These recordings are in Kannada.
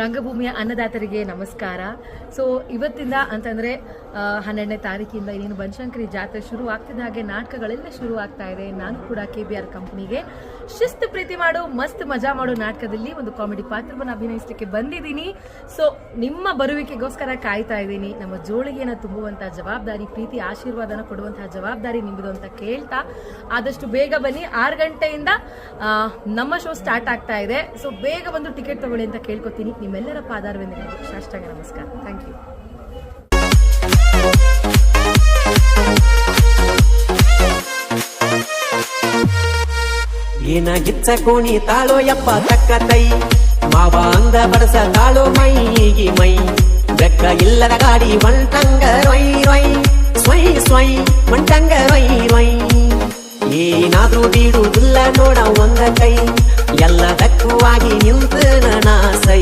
ರಂಗಭೂಮಿಯ ಅನ್ನದಾತರಿಗೆ ನಮಸ್ಕಾರ. ಸೊ ಇವತ್ತಿಂದ ಅಂತಂದರೆ ಹನ್ನೆರಡನೇ ತಾರೀಕಿಂದ ಇನ್ನೇನು ಬನಶಂಕರಿ ಜಾತ್ರೆ ಶುರು ಆಗ್ತಿದ್ದ ಹಾಗೆ ನಾಟಕಗಳೆಲ್ಲ ಶುರು ಆಗ್ತಾ ಇದೆ. ನಾನು ಕೂಡ ಕೆ ಬಿ ಆರ್ ಕಂಪ್ನಿಗೆ ಶಿಸ್ತು ಪ್ರೀತಿ ಮಾಡು, ಮಸ್ತ್ ಮಜಾ ಮಾಡೋ ನಾಟಕದಲ್ಲಿ ಒಂದು ಕಾಮಿಡಿ ಪಾತ್ರವನ್ನು ಅಭಿನಯಿಸಲಿಕ್ಕೆ ಬಂದಿದ್ದೀನಿ. ಸೊ ನಿಮ್ಮ ಬರುವಿಕೆಗೋಸ್ಕರ ಕಾಯ್ತಾ ಇದ್ದೀನಿ. ನಮ್ಮ ಜೋಳಿಗೆಯನ್ನು ತುಂಬುವಂತಹ ಜವಾಬ್ದಾರಿ, ಪ್ರೀತಿ, ಆಶೀರ್ವಾದನ ಕೊಡುವಂತಹ ಜವಾಬ್ದಾರಿ ನಿಮ್ಮದು ಅಂತ ಕೇಳ್ತಾ ಆದಷ್ಟು ಬೇಗ ಬನ್ನಿ. ಆರು ಗಂಟೆಯಿಂದ ನಮ್ಮ ಶೋ ಸ್ಟಾರ್ಟ್ ಆಗ್ತಾ ಇದೆ. ಸೊ ಬೇಗ ಬಂದು ಟಿಕೆಟ್ ತಗೊಳ್ಳಿ ಅಂತ ಕೇಳ್ಕೊತೀನಿ. ನಿಮ್ಮೆಲ್ಲರ ಪಾದಾರವೆಂದರೆ ಸಾಷ್ಟಾಂಗ ನಮಸ್ಕಾರ ಥ್ಯಾಂಕ್ ಯು ಏನ ಗಿಚ್ಚ ಕೋಣಿ ತಾಳೋ ಯಪ್ಪ ತಕ್ಕ ತೈ ಮಾವ ಅಂದ ಬಡಸ ತಾಳೋ ಮೈಗಿ ಮೈ ಬೆಕ್ಕ ಇಲ್ಲದ ಗಾಡಿ ಒಂಟಂಗ ರೊಯ್ ರೊಯ್ ಸ್ವೈ ಸ್ವೈ ಒಂಟಂಗ ರೊಯ್ ರೊಯ್ ಏನಾದ್ರೂ ಬೀಡುವುದಿಲ್ಲ ನೋಡ ಒಂದ ಕೈ ಎಲ್ಲದಕ್ಕೂವಾಗಿ ನಿಂತ ನಾ ಸೈ.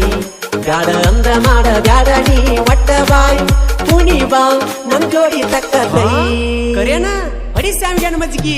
ಬ್ಯಾಡ ಅಂದ ಮಾಡ ಬ್ಯಾಡ ನೀ, ಒಟ್ಟ ಬಾಯ್ ಪುಣಿ ಬಾ ನಮ್ ಜೋಡಿ ತಕ್ಕ ತೈ ಕರೇನ ಹೊಡಿ ಸ್ಯಾಮಿಗನ ಮಜ್ಗಿ